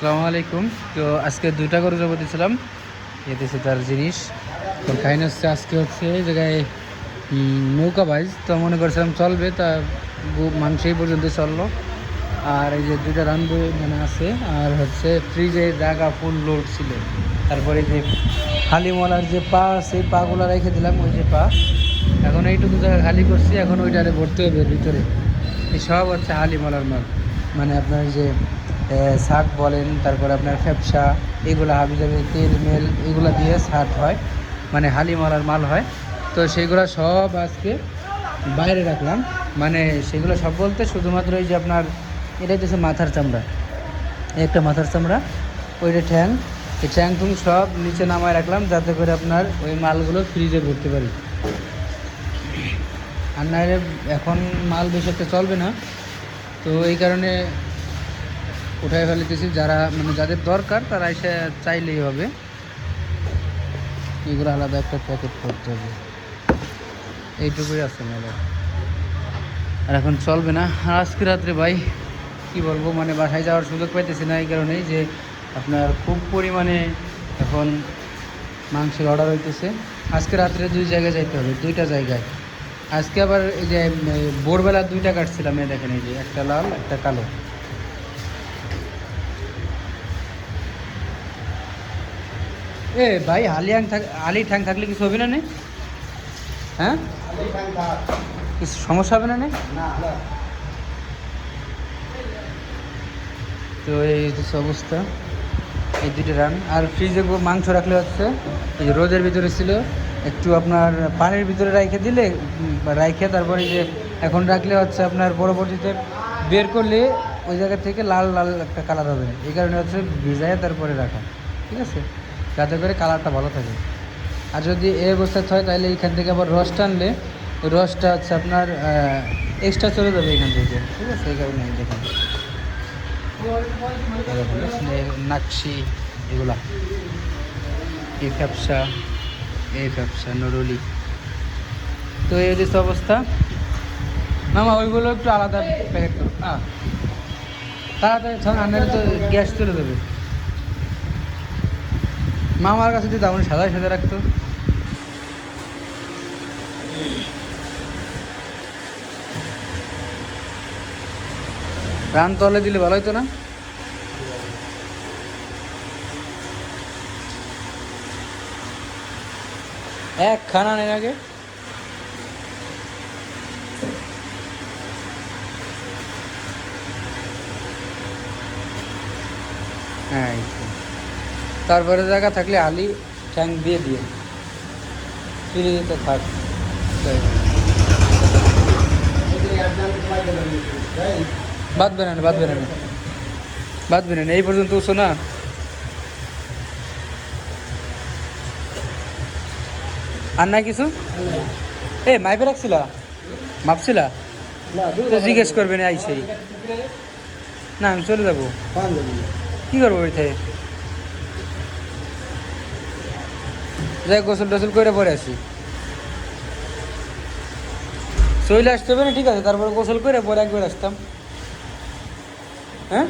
আসসালামু আলাইকুম। তো আজকে দুইটা গরু জব দিয়েছিলাম। এতে হচ্ছে তার জিনিস। তো কাহিনী হচ্ছে আজকে হচ্ছে এই জায়গায় নৌকা বাইজ তো মনে করছিলাম চলবে, তা মাংস এই পর্যন্ত চলল। আর এই যে দুইটা রানবো মানে আছে, আর হচ্ছে ফ্রিজে জায়গা ফুল লোড ছিল। তারপরে যে হালিমলার যে পা সেই পাগুলো রেখে দিলাম, ওই যে পা। এখন এইটুকু জায়গা খালি করছি, এখন ওইটারে ভরতে হবে ভিতরে। এই সব হচ্ছে হালিমলার মাল। মানে আপনার যে শাক বলেন, তারপরে আপনার ফ্যাপসা এগুলো হাবি যাবে তেল, মেল, এগুলো দিয়ে শাক হয় মানে হালিমলার মাল হয়। তো সেগুলো সব আজকে বাইরে রাখলাম। মানে সেগুলো সব বলতে শুধুমাত্র এই যে আপনার এটা হচ্ছে মাথার চামড়া। একটা মাথার চামড়া, ওইটা ঠ্যাং। এই ঠ্যাং টুং সব নিচে নামায় রাখলাম, যাতে করে আপনার ওই মালগুলো ফ্রিজে ভরতে পারি। আর নাহলে এখন মাল বেশি একটা চলবে না। তো এই কারণে উঠাই ফেলিতেছি, যারা মানে যাদের দরকার, তারা এসে চাইলেই হবে। এগুলো আলাদা একটা প্যাকেট করতে হবে। এইটুকুই আছে মেলা। আর এখন চলবে না। আর আজকে রাত্রে ভাই, কি বলব মানে বাসায় যাওয়ার সুযোগ পাইতেছি না এই কারণেই যে আপনার খুব পরিমাণে এখন মাংসের অর্ডার হইতেছে। আজকে রাত্রে দুই জায়গায় যাইতে হবে, দুইটা জায়গায়। আজকে আবার এই যে ভোরবেলা দুইটা কাটছিলাম, এই দেখেন এই যে, একটা লাল, একটা কালো। এ ভাই আলিয়াং থাক আলি ঠ্যাং থাকলে কিছু হবে না নে? হ্যাঁ? কিছু সমস্যা হবে না নে? তো এই হচ্ছে অবস্থা, এই দুটো রান। আর ফ্রিজে মাংস রাখলে হচ্ছে, এই যে রোদের ভিতরে ছিল, একটু আপনার পানির ভিতরে রাইখে দিলে রাইখে তারপরে যে এখন রাখলে হচ্ছে আপনার পরবর্তীতে বের করলে ওই জায়গা থেকে লাল লাল একটা কালার হবে। এই কারণে হচ্ছে ভিজায় তারপরে রাখা। ঠিক আছে? যাতে করে কালারটা ভালো থাকে। আর যদি এ অবস্থায় হয়, তাহলে এইখান থেকে আবার রস টানলে ওই রসটা হচ্ছে আপনার এক্সট্রা চলে যাবে এখান থেকে। ঠিক আছে? এই কারণে দেখেন। নাকশি, এগুলা। এই ফ্যাপসা এই ফ্যাপসা, নরলি। তো এই হচ্ছে অবস্থা। মামা, ওইগুলো একটু আলাদা প্যাকেট করো। তাড়াতাড়ি আনলে তো গ্যাস চলে মামার কাছে যদি তেমন সাদা সাদা রাখতো। রান তলে দিলে ভালো হতো না। এক খানা নেই আগে। হ্যাঁ। তারপরে জায়গা থাকলে আলি ঠ্যাং দিয়ে দিয়ে। ফিরে যেতে থাক। বাদ বেরান বাদ বেরান। বাদ বেরান এই পর্যন্ত উঠছো না? আর নাই কিছু? এ মাইপে রাখছিলা? মাপছিলা জিজ্ঞেস করবে না আইসেই। না আমি চলে যাব। কি করব ওইটাই যাই গোসল টোসল করে পরে আসি। চলে আসতে হবে না, ঠিক আছে? তারপরে গোসল করে পরে একবার আসতাম। হ্যাঁ?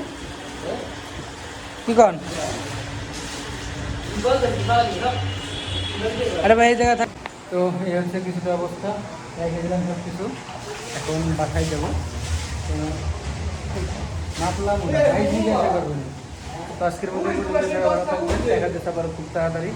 কি কন? আরে ভাই, এই জায়গা থাক। তো এই হচ্ছে কিছুটা অবস্থা। রেখে দিলাম সব কিছু এখন বাসায় যাব। ভাই জিজ্ঞাসা করবেন। তো আজকের মধ্যে দেখা যাচ্ছে আবার খুব তাড়াতাড়ি।